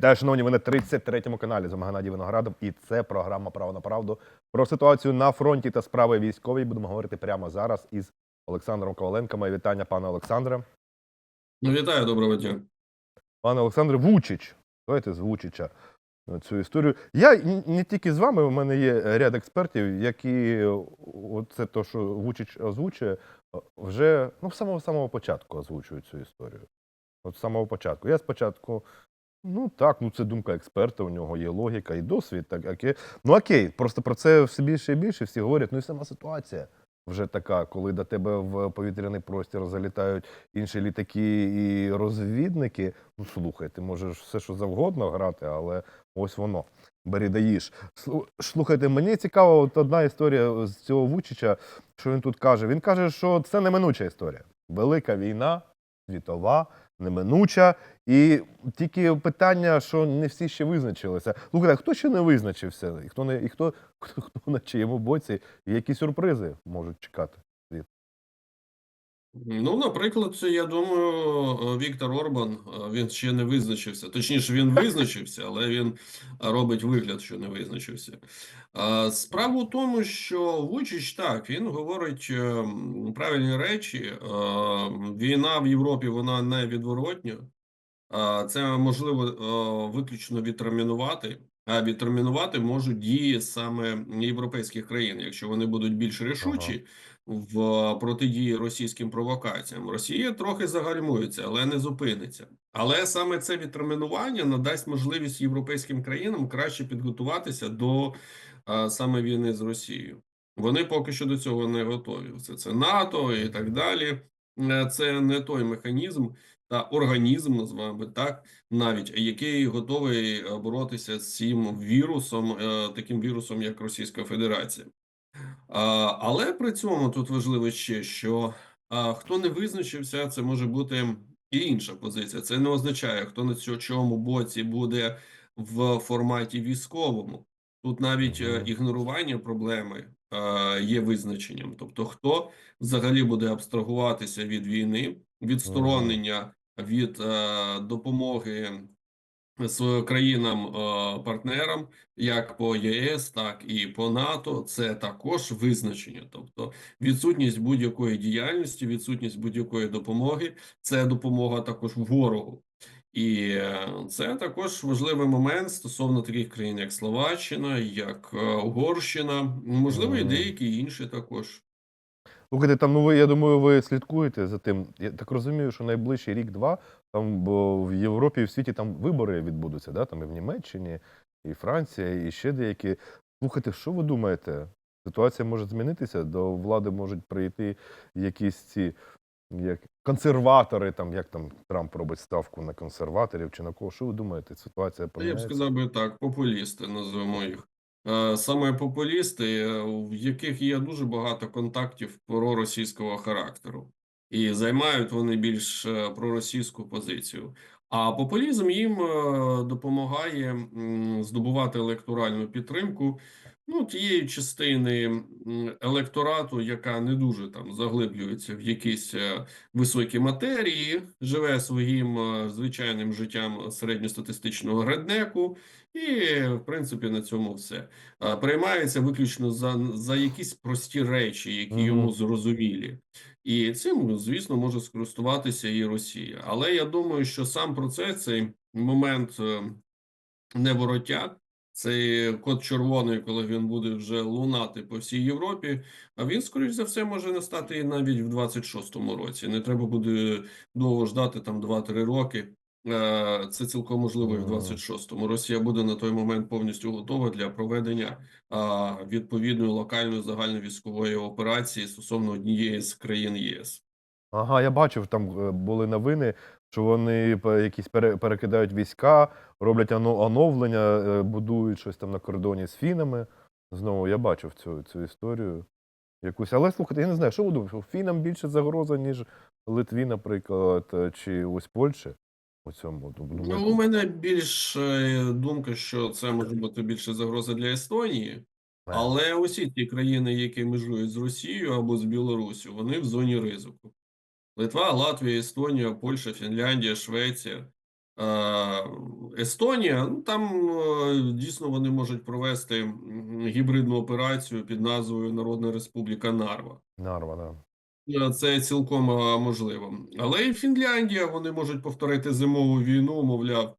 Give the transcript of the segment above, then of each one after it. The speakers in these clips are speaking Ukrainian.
Вітаю, шановні, ви на 33-му каналі з вами Геннадій Виноградов. І це програма Право на правду про ситуацію на фронті та справи військові. Будемо говорити прямо зараз із Олександром Коваленко. Моє вітання, пане Олександре. Ну, вітаю, доброго дня. Пане Олександре, Вучич. Давайте з Вучича цю історію. Я не тільки з вами, у мене є ряд експертів, які це то, що Вучич озвучує, вже ну, з самого самого початку озвучують цю історію. От з самого початку. Я спочатку. Ну так, ну це думка експерта, у нього є логіка і досвід. Так, окей. Ну окей, просто про це все більше і більше. Всі говорять, ну і сама ситуація вже така, коли до тебе в повітряний простір залітають інші літаки і розвідники. Ну слухай, ти можеш все, що завгодно грати, але ось воно. Бери Слухайте, мені цікава от одна історія з цього Вучича, що він тут каже. Він каже, що це неминуча історія. Велика війна, світова, неминуча. І тільки питання, що не всі ще визначилися. Слухайте, хто ще не визначився? І хто не і хто, хто, хто на чиєму боці, і які сюрпризи можуть чекати? Ну, наприклад, я думаю, Віктор Орбан він ще не визначився. Точніше, він визначився, але він робить вигляд, що не визначився. Справа в тому, що Вучич так він говорить е, правильні речі. Війна в Європі вона невідворотня. Це можливо е, виключно відтермінувати. А відтермінувати можуть дії саме європейських країн, якщо вони будуть більш рішучі в протидії російським провокаціям. Росія трохи загальмується, але не зупиниться. Але саме це відтермінування надасть можливість європейським країнам краще підготуватися до а, саме війни з Росією. Вони поки що до цього не готові. Це, це НАТО і так далі. Е, Це не той механізм організм, називаємо би так, навіть який готовий е, боротися з цим вірусом, е, таким вірусом, як Російська Федерація. Але при цьому тут важливо ще, що хто не визначився, це може бути і інша позиція. Це не означає, хто на цьо- чому боці буде в форматі військовому. Тут навіть е, ігнорування проблеми є визначенням. Тобто, хто взагалі буде абстрагуватися від війни, відсторонення від е, допомоги з країнам-партнерам, як по ЄС, так і по НАТО, це також визначення, тобто відсутність будь-якої діяльності, відсутність будь-якої допомоги, це допомога також ворогу. І е, це також важливий момент стосовно таких країн, як Словаччина, як е, Угорщина, можливо, і деякі інші також. Слухайте, там, ну ви, я думаю, ви слідкуєте за тим. Я так розумію, що найближчий рік-два там бо в Європі і в світі там вибори відбудуться, да? там і в Німеччині, і Франція, і ще деякі. Слухайте, що ви думаєте? Ситуація може змінитися, до влади можуть прийти якісь ці як консерватори, там як там Трамп робить ставку на консерваторів чи на кого. Що ви думаєте? Ситуація Я б сказав би так, популісти називаємо їх. Е, Саме популісти, е, в яких є дуже багато контактів проросійського характеру, і займають вони більш е, проросійську позицію. А популізм їм допомагає здобувати електоральну підтримку ну, тієї частини електорату, яка не дуже там заглиблюється в якісь е, високі матерії, живе своїм е, звичайним життям середньостатистичного греднеку, і в принципі на цьому все приймається виключно за, за якісь прості речі, які йому зрозумілі. І цим, звісно, може скористуватися і Росія. Але я думаю, що сам процес, цей момент е, невороття, цей код червоний, коли він буде вже лунати по всій Європі, а він, скоріш за все, може настати і навіть в 26-му році. Не треба буде довго ждати там 2-3 роки. Е, Це цілком можливо і в Мгм. 26-му. Росія буде на той момент повністю готова для проведення відповідної локальної загальновійськової операції стосовно однієї з країн ЄС. Ага, я бачив, там е, були новини, що вони якісь пере- перекидають війська, роблять оновлення, е, будують щось там на кордоні з фінами. Знову я бачив цю, цю історію. Якусь. Але слухайте, я не знаю, що ви думаєте, що фінам більше загроза, ніж Литві, наприклад, е, чи ось Польщі у цьому. Ну, Ну, у мене більш е, думка, що це може бути більше загроза для Естонії, але усі ті країни, які межують з Росією або з Білоруссю, вони в зоні ризику. Литва, Латвія, Естонія, Польща, Фінляндія, Швеція. Естонія, ну там е, дійсно вони можуть провести гібридну операцію під назвою Народна Республіка Нарва. Нарва, да. Е, Це цілком е, можливо. Але і Фінляндія вони можуть повторити зимову війну, мовляв,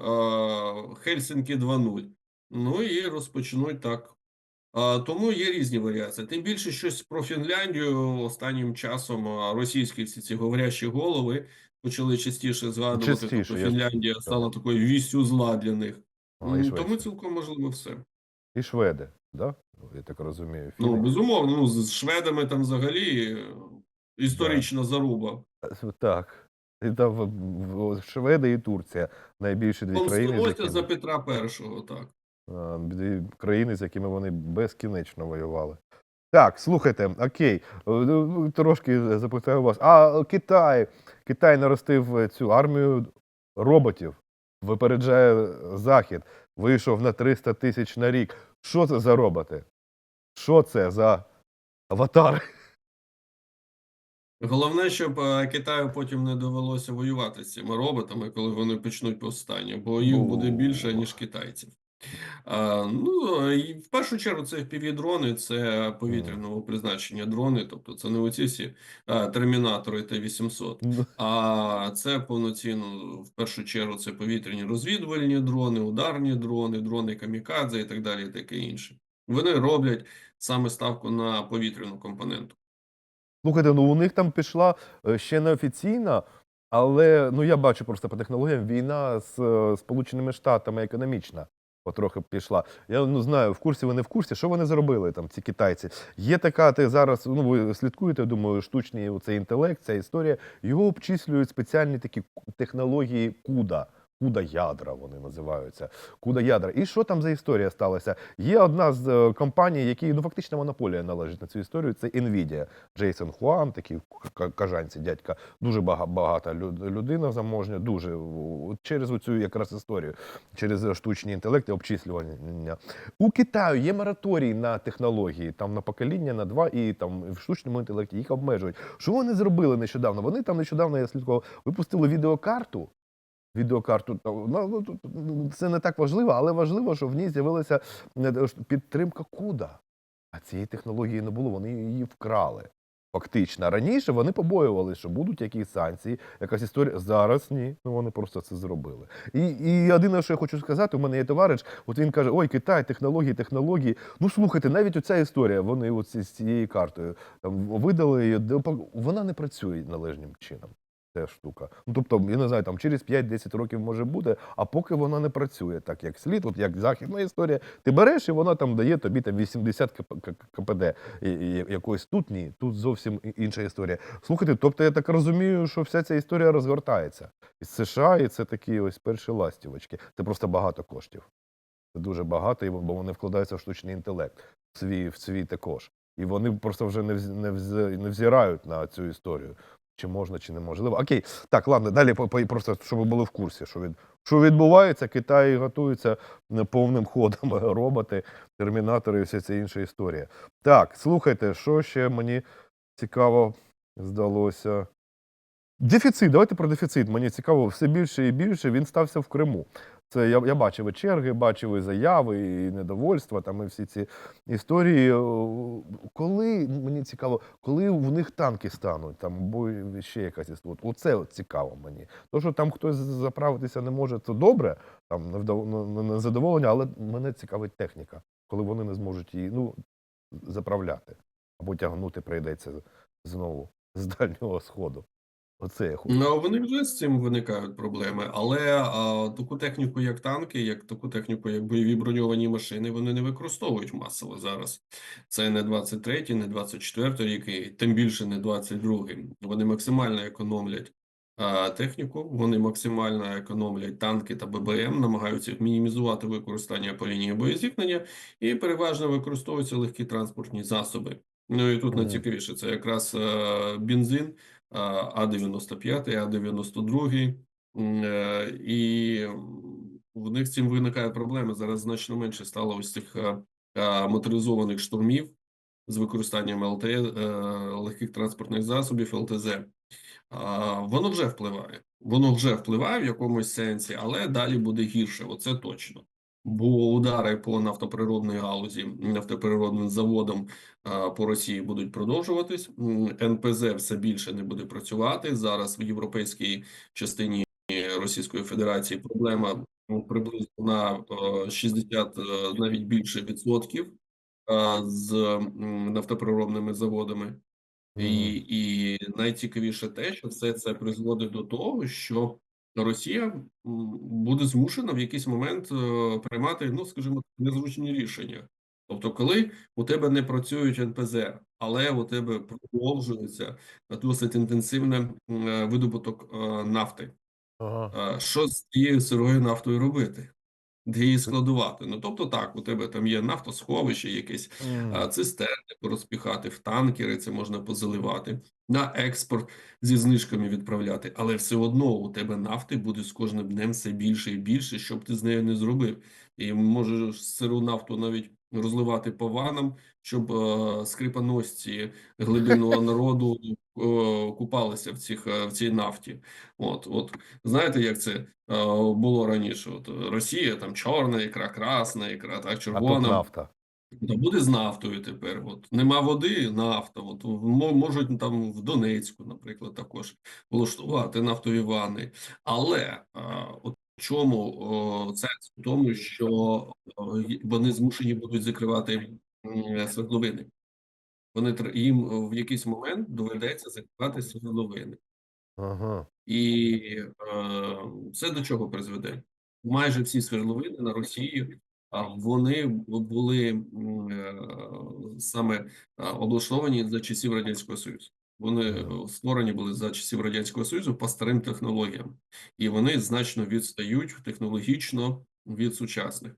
е, Хельсинкі 2.0. Ну і розпочнуть так. Тому є різні варіації. Тим більше щось про Фінляндію останнім часом російські всі ці говорящі голови почали частіше згадувати. Частіше, тобто Фінляндія чув. стала такою вістю зла для них. А. Тому цілком можливо все. І шведи, да? Я так розумію. Ну, безумовно, ну, з шведами там взагалі е, історична заруба. Так. І там Шведи і Турція найбільші дві країни, Помстилося якими, за Петра І, так. Дві країни, з якими вони безкінечно воювали. Так, слухайте, окей, е, ну, трошки запитаю вас. А Китай, Китай наростив е, цю армію роботів, випереджає Захід, вийшов на 300 тисяч на рік. Що це за роботи? Що це за аватари? Головне, щоб е, Китаю потім не довелося воювати з цими роботами, коли вони почнуть повстання, бо їх буде більше, ніж китайців. Ну, і в першу чергу це FPV-дрони, це повітряного призначення дрони, тобто це не оці всі термінатори Т-800, Ну, а це повноцінно, в першу чергу, це повітряні розвідувальні дрони, ударні дрони, дрони камікадзе і так далі, і таке інше. Вони роблять саме ставку на повітряну компоненту. Слухайте, ну у них там пішла е, ще не офіційна, але ну я бачу просто по технологіям війна з е, Сполученими Штатами економічна. Потрохи пішла. Я ну знаю, в курсі вони в курсі, що вони зробили там, ці китайці. Є така, ти зараз, ну ви слідкуєте, думаю, штучний цей інтелект, ця історія. Його обчислюють спеціальні такі технології куда. Куда ядра вони називаються. Куда ядра. І що там за історія сталася? Є одна з е, компаній, які ну фактично монополія належить на цю історію. Це Nvidia. Джейсон Хуан, такий кажанці, дядька, дуже багата людина заможня, дуже через оцю якраз історію, через е, штучний інтелект і обчислювання. У Китаю є мораторій на технології, там на покоління, на два, і там в штучному інтелекті їх обмежують. Що вони зробили нещодавно? Вони там нещодавно я слідкував, випустили відеокарту. Відеокарту ну, ну, це не так важливо, але важливо, що в ній з'явилася е, підтримка CUDA. А цієї технології не було, вони її вкрали. Фактично. Раніше вони побоювалися, що будуть якісь санкції, якась історія. Зараз ні. Ну вони просто це зробили. І, і єдине, що я хочу сказати, у мене є товариш, от він каже: Ой, Китай, технології, технології. Ну слухайте, навіть оця історія, вони от з цією картою там видали її, вона не працює належним чином. Ця штука. Ну, тобто, я не знаю, там через 5-10 років може бути, а поки вона не працює так, як слід, от як західна історія, ти береш і вона там дає тобі там 80 КПД якоїсь тут ні, тут зовсім інша історія. Слухайте, тобто я так розумію, що вся ця історія розгортається із США, і це такі ось перші ластівочки. Це просто багато коштів. Це дуже багато, бо вони вкладаються в штучний інтелект, в свій, в свій також. І вони просто вже не, не взирають на цю історію. Чи можна, чи неможливо. Окей, так, ладно, далі просто, щоб ви були в курсі, що, від, що відбувається, Китай готується повним ходом роботи, термінатори і вся ця інша історія. Так, слухайте, що ще мені цікаво здалося. Дефіцит, давайте про дефіцит. Мені цікаво, все більше і більше він стався в Криму. Це я, я бачив і черги, бачив і заяви, і недовольства, там і всі ці історії. Коли мені цікаво, коли в них танки стануть, там або ще якась історія. Оце от цікаво мені. То, що там хтось заправитися не може, це добре, там ну, незадоволення, але мене цікавить техніка, коли вони не зможуть її ну, заправляти або тягнути прийдеться знову з дальнього сходу. Оце я хочу. Ну, вони вже з цим виникають проблеми, але а, таку техніку, як танки, як таку техніку, як бойові броньовані машини, вони не використовують масово зараз. Це не 23-й, не 24-й рік, і тим більше не 22-й. Вони максимально економлять а, техніку, вони максимально економлять танки та ББМ, намагаються мінімізувати використання по лінії боєзіткнення і переважно використовуються легкі транспортні засоби. Ну і тут найцікавіше це якраз е, бензин. А-95, А-92, м, е, і в них з цим виникає проблеми. Зараз значно менше стало ось цих е, е, моторизованих штурмів з використанням ЛТ, легких транспортних засобів, ЛТЗ. Воно вже впливає. Воно вже впливає в якомусь сенсі, але далі буде гірше. Оце точно. Бо удари по нафтоприродній галузі, нафтоприродним заводам по Росії будуть продовжуватись. НПЗ все більше не буде працювати. Зараз в європейській частині Російської Федерації проблема ну, приблизно на е, 60, е, навіть більше відсотків з м, нафтоприробними заводами. І, і найцікавіше те, що все це призводить до того, що Росія буде змушена в якийсь момент е, приймати, ну скажімо, незручні рішення. Тобто, коли у тебе не працюють НПЗ, але у тебе продовжується досить інтенсивний е, видобуток е, нафти. Ага. Е, Що з цією сирою нафтою робити? Де її складувати? Ну тобто, так, у тебе там є нафтосховище, якесь mm. цистерни порозпіхати, в танкери це можна позаливати, на експорт зі знижками відправляти, але все одно у тебе нафти буде з кожним днем все більше і більше, щоб ти з нею не зробив. І можеш сиру нафту навіть розливати по ванам, щоб е, скрипоносці глибинного народу е, купалися в цих е, в цій нафті. От, от знаєте, як це е, було раніше? От Росія там чорна ікра, красна ікра, так А тут червона. нафта. Та буде з нафтою тепер. От нема води, нафта. От мо- можуть там в Донецьку, наприклад, також влаштувати нафтові ванни. Але а, от чому сенс в тому, що вони змушені будуть закривати свердловини. Вони їм в якийсь момент доведеться закривати свердловини. Ага. І е, це до чого призведе? Майже всі свердловини на Росії, а вони були е, саме облаштовані за часів Радянського Союзу. Вони е, створені були за часів Радянського Союзу по старим технологіям, і вони значно відстають технологічно від сучасних.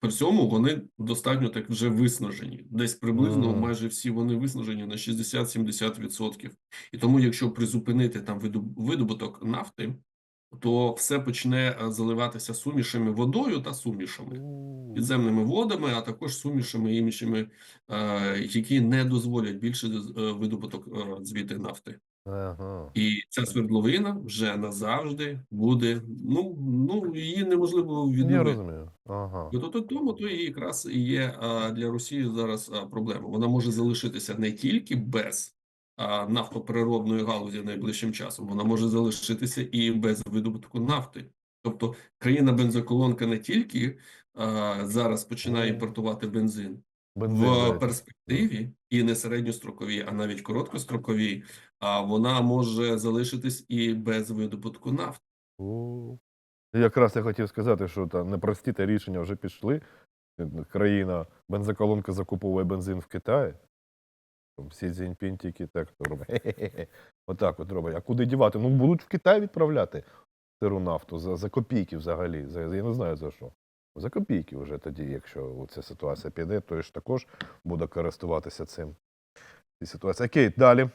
При цьому вони достатньо так вже виснажені. Десь приблизно mm. майже всі вони виснажені на 60-70%. І тому, якщо призупинити там видоб- видобуток нафти, то все почне е, заливатися сумішами водою та сумішами, підземними водами, а також сумішами іншими, е, які не дозволять більше е, видобуток звідти нафти. Ага. І ця свердловина вже назавжди буде. Ну ну її неможливо Я розумію. Ага. То тому то і якраз є для Росії зараз проблема. Вона може залишитися не тільки без нафтопереробної галузі найближчим часом, вона може залишитися і без видобутку нафти. Тобто країна бензоколонка не тільки а, зараз починає імпортувати бензин Бензин, в перспективі, і не середньостроковій, а навіть короткостроковій, а вона може залишитись і без видобутку нафти. Якраз я хотів сказати, що там непрості та рішення вже пішли. Країна, бензоколонка закуповує бензин в Китаї. Всі Цзіньпінь тільки так робить. Отак от робить. А куди дівати? Ну, будуть в Китай відправляти сиру нафту за, за копійки взагалі. За, я не знаю за що. За копійки вже тоді, якщо ця ситуація піде, то ж також буде користуватися цим. Ситуації. Окей, далі.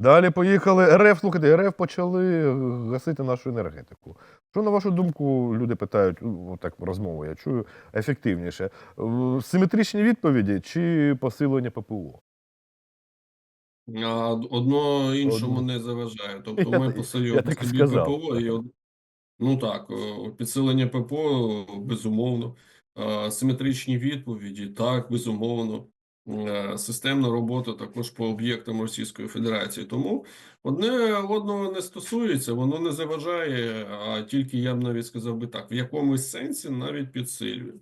Далі поїхали. РФ, слухайте, РФ почали е, гасити нашу енергетику. Що, на вашу думку, люди питають, ну, так розмову я чую, ефективніше? Е, Симетричні відповіді чи посилення ППО? А одно іншому Одно. не заважає. Тобто ми посилюємо собі сказав. ППО і ну так, підсилення ППО безумовно. Симетричні відповіді, так, безумовно. Е, Системна робота також по об'єктам Російської Федерації. Тому одне одного не стосується, воно не заважає, а тільки я б навіть сказав би так, в якомусь сенсі навіть підсилює.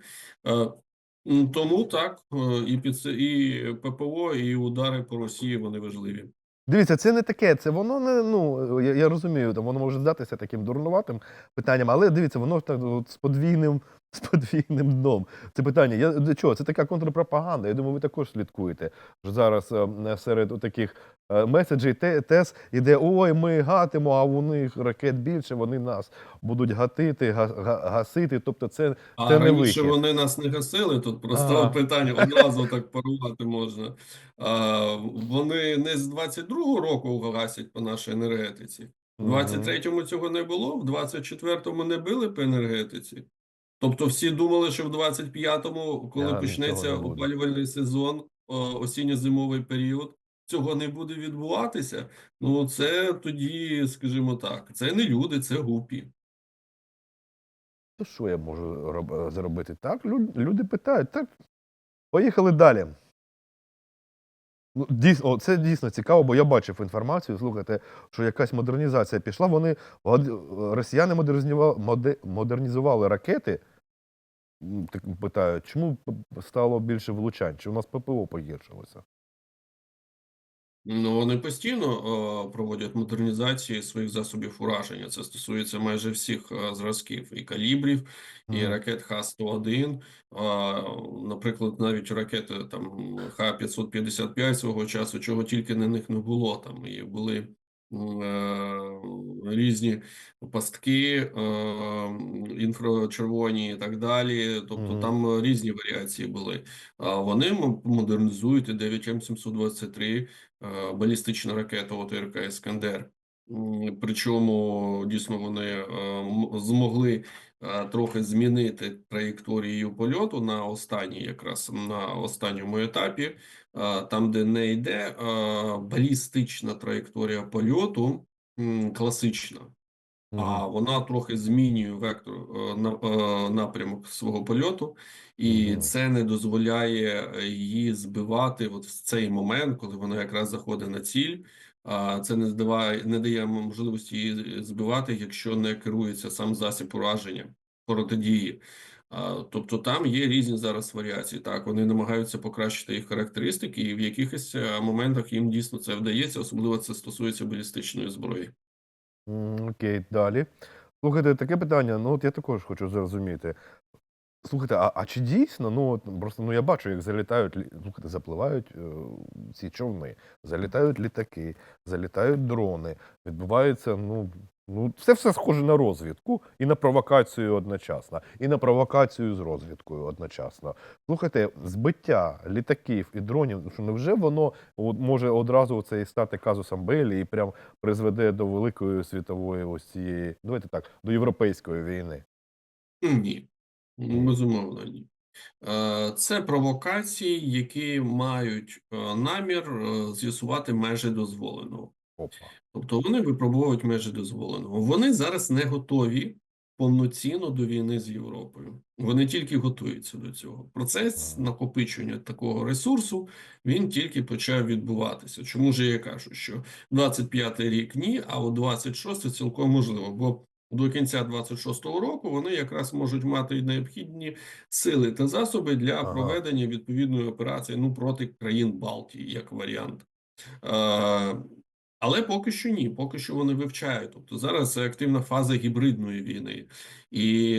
Тому так, е, і під і ППО, і удари по Росії вони важливі. Дивіться, це не таке, це воно не, ну, я, я розумію, там воно може здатися таким дурнуватим питанням, але дивіться, воно так от, з подвійним, з подвійним дном. Це питання. Я, чого? Це така контрпропаганда. Я думаю, ви також слідкуєте. Що зараз е, серед таких е, меседжей те- тез іде: ой, ми гатимо, а у них ракет більше, вони нас будуть гатити, га, га- гасити. Тобто це А Це не раніше вихід. вони нас не гасили, тут просто Ага. питання одразу так порвати можна. А, вони не з 22-го року гасять по нашій енергетиці. В 23-му цього не було, в 24-му не били по енергетиці. Тобто всі думали, що в 25-му, коли Ага, почнеться опалювальний сезон, осінньо-зимовий період, цього не буде відбуватися, ну це тоді, скажімо так, це не люди, це гупі. То що я можу зробити? Так, люди питають. Так, поїхали далі. Ну, дійсно, о, це дійсно цікаво, бо я бачив інформацію. Слухайте, що якась модернізація пішла. Вони росіяни модернізували, модернізували ракети. Так питають, чому стало більше влучань? Чи у нас ППО погіршилося? Ну, вони постійно е, проводять модернізації своїх засобів ураження. Це стосується майже всіх е, зразків і калібрів, і Мгм. ракет Х-101. А, Наприклад, навіть ракети там Х-555 свого часу, чого тільки на них не було. Там і були е, різні пастки, інфрачервоні і так далі. Тобто Мгм. там різні варіації були. А вони м- модернізують і 9М723 е, балістична ракета ОТРК Іскандер. Причому дійсно вони е, м- змогли е, трохи змінити траєкторію польоту на останній, якраз на останньому етапі, там, де не йде балістична траєкторія польоту, класична. А вона трохи змінює вектор е, е, напрямок свого польоту, і Мгм. це не дозволяє її збивати от в цей момент, коли вона якраз заходить на ціль. Це не здаває, не дає можливості її збивати, якщо не керується сам засіб ураження протидії. Тобто там є різні зараз варіації. Так, вони намагаються покращити їх характеристики, і в якихось е, моментах їм дійсно це вдається, особливо це стосується балістичної зброї. Окей, далі. Слухайте, таке питання, ну от я також хочу зрозуміти. Слухайте, а, а чи дійсно, ну от просто ну я бачу, як залітають, слухайте, запливають е, ці човни, залітають літаки, залітають дрони, відбувається, ну, ну це все схоже на розвідку і на провокацію одночасно, і на провокацію з розвідкою одночасно. Слухайте, збиття літаків і дронів, ну, що невже воно може одразу це і стати казусом Белі і прям призведе до великої світової ось цієї, давайте так, до європейської війни? Ні, Ну, безумовно, ні. Е, Це провокації, які мають е, намір е, з'ясувати межі дозволеного. Опа. Тобто вони випробовують межі дозволеного. Вони зараз не готові повноцінно до війни з Європою. Вони тільки готуються до цього. Процес накопичення такого ресурсу він тільки почав відбуватися. Чому ж я кажу, що 25-й рік ні, а от 26-й цілком можливо, бо до кінця 26-го року вони якраз можуть мати необхідні сили та засоби для Ага. проведення відповідної операції ну проти країн Балтії, як варіант. Е, але поки що ні, поки що вони вивчають. Тобто зараз активна фаза гібридної війни, і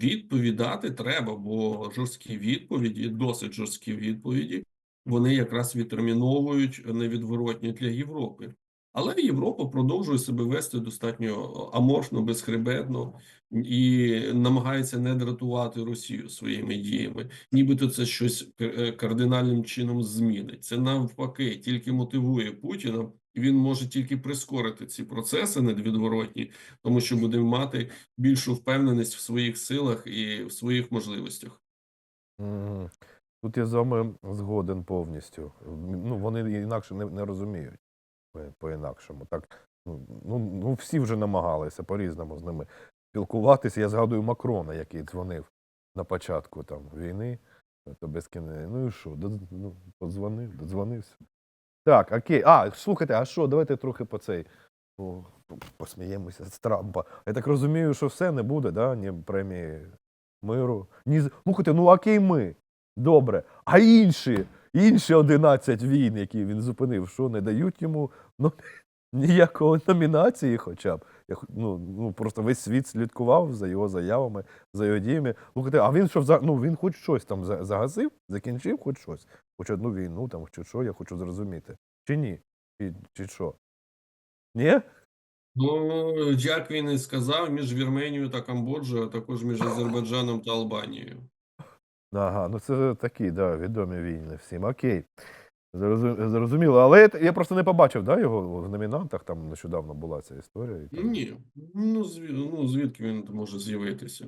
відповідати треба, бо жорсткі відповіді, досить жорсткі відповіді, вони якраз відтерміновують невідворотні для Європи. Але Європа продовжує себе вести достатньо аморфно, безхребетно і намагається не дратувати Росію своїми діями. Нібито це щось е, кардинальним чином змінить. Це навпаки тільки мотивує Путіна, він може тільки прискорити ці процеси невідворотні, тому що буде мати більшу впевненість в своїх силах і в своїх можливостях. Тут я з вами згоден повністю. Ну, вони інакше не, не розуміють по- по-інакшому. Так, ну, ну, ну, всі вже намагалися по-різному з ними спілкуватися. Я згадую Макрона, який дзвонив на початку там, війни, то без кіне. Ну і що? Ну, подзвонив, додзвонився. Так, окей. А, слухайте, а що, давайте трохи по цей. по- Посміємося з Трампа. Я так розумію, що все не буде, да? ні премії миру. Ні, слухайте, ну окей, ми. Добре. А інші, інші 11 війн, які він зупинив, що не дають йому ну, ніякої номінації, хоча б. Я, ну, ну, просто весь світ слідкував за його заявами, за його діями. Слухайте, а він що ну, він хоч щось там загасив, закінчив хоч щось, хоч одну війну, там, чи що, я хочу зрозуміти. Чи ні? Чи, чи що? Ні? Ну, як він і сказав, між Вірменією та Камбоджею, а також між Азербайджаном та Албанією. Ага, ну це такі, да, відомі війни всім. Окей. Зрозу- Зрозуміло. Але я, просто не побачив да, його в номінантах, там нещодавно була ця історія. І. Ні, ну, зві- ну звідки він може з'явитися?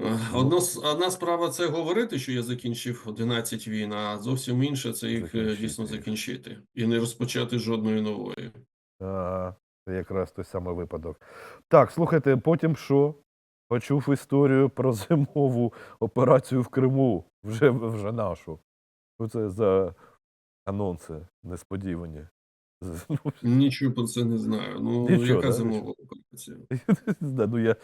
Е, Одно, с- одна справа це говорити, що я закінчив 11 війн, а зовсім інше це їх е, Закінчити дійсно закінчити і не розпочати жодної нової. Ага, це якраз той самий випадок. Так, слухайте, потім що? Почув історію про зимову операцію в Криму, вже, вже нашу. Це за анонси несподівані? Ну, Нічого про це не знаю. Ну, Нічого, яка да, зимова? Да, ну, я,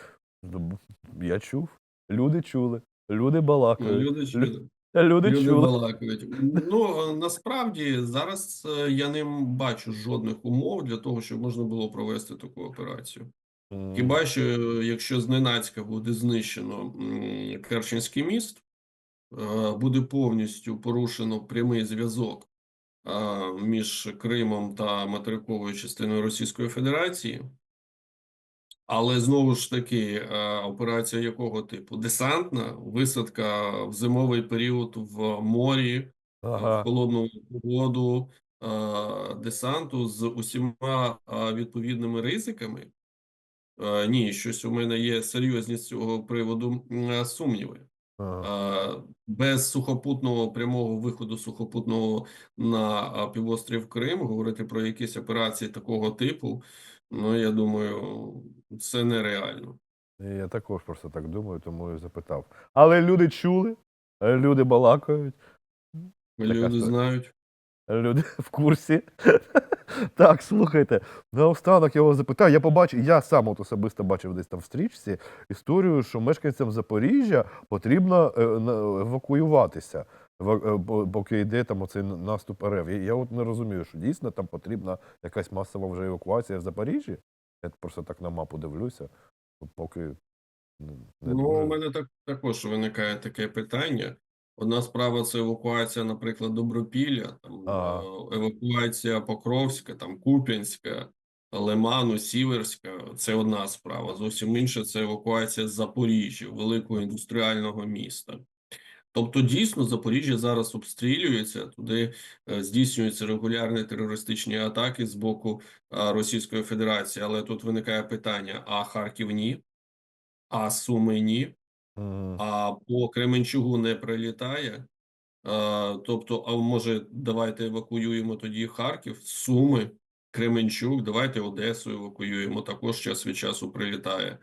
ну, я чув, люди чули, люди Ну, балакають. Люди, чули. Люди, Люди чули. балакають. Ну, е, насправді, зараз е, я не бачу жодних умов для того, щоб можна було провести таку операцію. Хіба що, е, якщо зненацька буде знищено Керченський міст, буде повністю порушено прямий зв'язок між Кримом та материковою частиною Російської Федерації. Але знову ж таки, е, операція якого типу? Десантна висадка в зимовий період в морі, е, в холодну воду е, десанту з усіма е, відповідними ризиками. Е, Ні, щось у мене є серйозні з цього приводу е, сумніви. Без сухопутного прямого виходу сухопутного на півострів Крим говорити про якісь операції такого типу, ну я думаю, це нереально. Я також просто так думаю, тому і запитав. Але люди чули, люди балакають, Люди історія. знають. люди в курсі. Так, слухайте, наостанок я вас запитаю. Я побачив, я сам от особисто бачив десь там в стрічці історію, що мешканцям Запоріжжя потрібно е, евакуюватися, ва- е, по- поки йде там оцей наступ РФ. Я, от не розумію, що дійсно там потрібна якась масова вже евакуація в Запоріжжі. Я просто так на мапу дивлюся, поки ну, не Ну, у мене так, також виникає таке питання. Одна справа це евакуація, наприклад, Добропілля, там е, евакуація Покровська, там Куп'янська, Лиману, Сіверська. Це одна справа. Зовсім інша це евакуація Запоріжжя, великого індустріального міста. Тобто, дійсно, Запоріжжя зараз обстрілюється, туди е, здійснюються регулярні терористичні атаки з боку е, Російської Федерації. Але тут виникає питання: а Харків ні, а Суми ні. А по Кременчугу не прилітає. Тобто, а може, давайте евакуюємо тоді Харків, Суми, Кременчук, давайте Одесу евакуюємо. Також час від часу прилітає.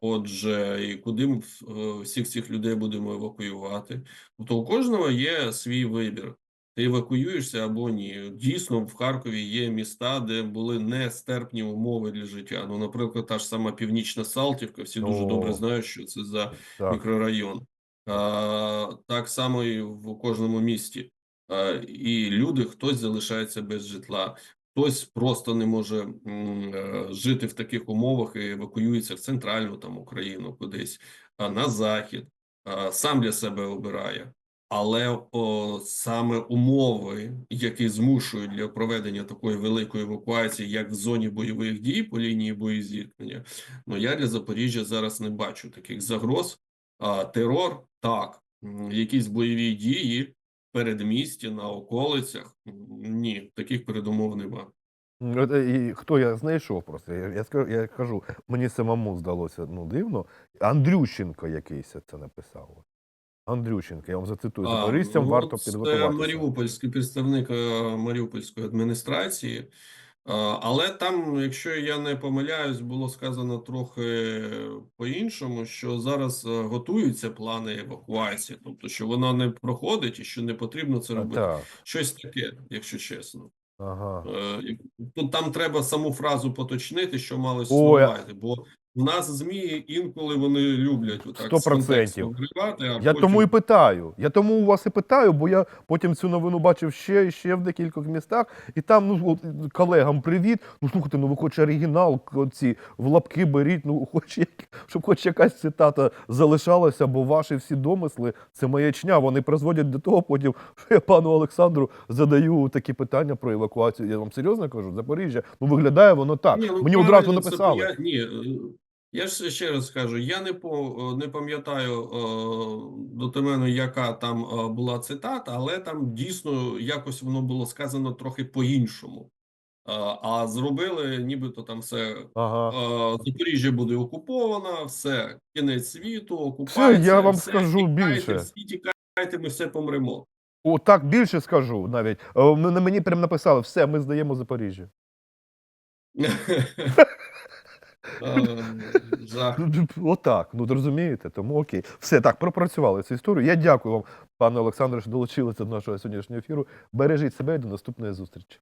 Отже, і куди ми е, всіх цих людей будемо евакуювати? Тобто, у кожного є свій вибір. Ти евакуюєшся або ні. Дійсно, в Харкові є міста, де були нестерпні умови для життя. Ну, наприклад, та ж сама Північна Салтівка, всі дуже О. добре знають, що це за Так. мікрорайон. А, так само і в кожному місті. А, і люди, хтось залишається без житла, хтось просто не може м, е, жити в таких умовах і евакуюється в центральну там Україну кудись, а на захід, а, сам для себе обирає. Але о, саме умови, які змушують для проведення такої великої евакуації, як в зоні бойових дій по лінії боєзіткнення, ну я для Запоріжжя зараз не бачу таких загроз. А терор так, якісь бойові дії передмісті на околицях. Ні, таких передумов нема. Е, І хто я знайшов просто? Я, я, скажу, я кажу, мені самому здалося ну, дивно. Андрющенко якийсь це написав. Андрющенко, я вам зацитую. А, Запоріжцям ну, варто це. Маріупольський представник е, Маріупольської адміністрації. Але там, якщо я не помиляюсь, було сказано трохи по-іншому, що зараз е, готуються плани евакуації, тобто, що вона не проходить і що не потрібно це робити. Так, Щось таке, якщо чесно. ага. Е, Тут там треба саму фразу поточнити, що увазі, бо в нас ЗМІ інколи вони люблять отак Сто з контексту процентів. вривати, а Я потім... тому і питаю. Я тому у вас і питаю, бо я потім цю новину бачив ще і ще в декількох містах. І там, ну колегам привіт. Ну слухайте, ну ви хоч оригінал, ці в лапки беріть, ну хоч як, щоб хоч якась цитата залишалася, бо ваші всі домисли це маячня. Вони призводять до того потім, що я пану Олександру задаю такі питання про евакуацію. Я вам серйозно кажу, Запоріжжя. Ну виглядає воно так. Ні, ну, Мені одразу написали. Я, ні, е, я ж ще раз скажу, я не по не пам'ятаю е, дотеменно, яка там е, була цитата, але там дійсно якось воно було сказано трохи по-іншому. А, а зробили, нібито там все Ага. Е, Запоріжжя буде окуповано, все, кінець світу, окупація. я вам все, скажу тікайте, більше. Всі тікайте, ми все помремо. О, так більше скажу навіть. Е, мені прям написали, все, ми здаємо Запоріжжя. Е, Жах. Ну, Отак, ну розумієте, тому окей. Все, так, пропрацювали цю історію. Я дякую вам, пане Олександре, що долучилися до нашого сьогоднішнього ефіру. Бережіть себе і до наступної зустрічі.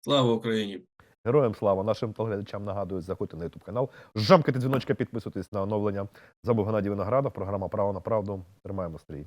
Слава Україні! Героям слава! Нашим телеглядачам нагадую, заходьте на YouTube канал, жамкайте дзвіночка, підписуйтесь на оновлення. Забув Геннадій Виноградов, програма Право на правду. Тримаємо стрій.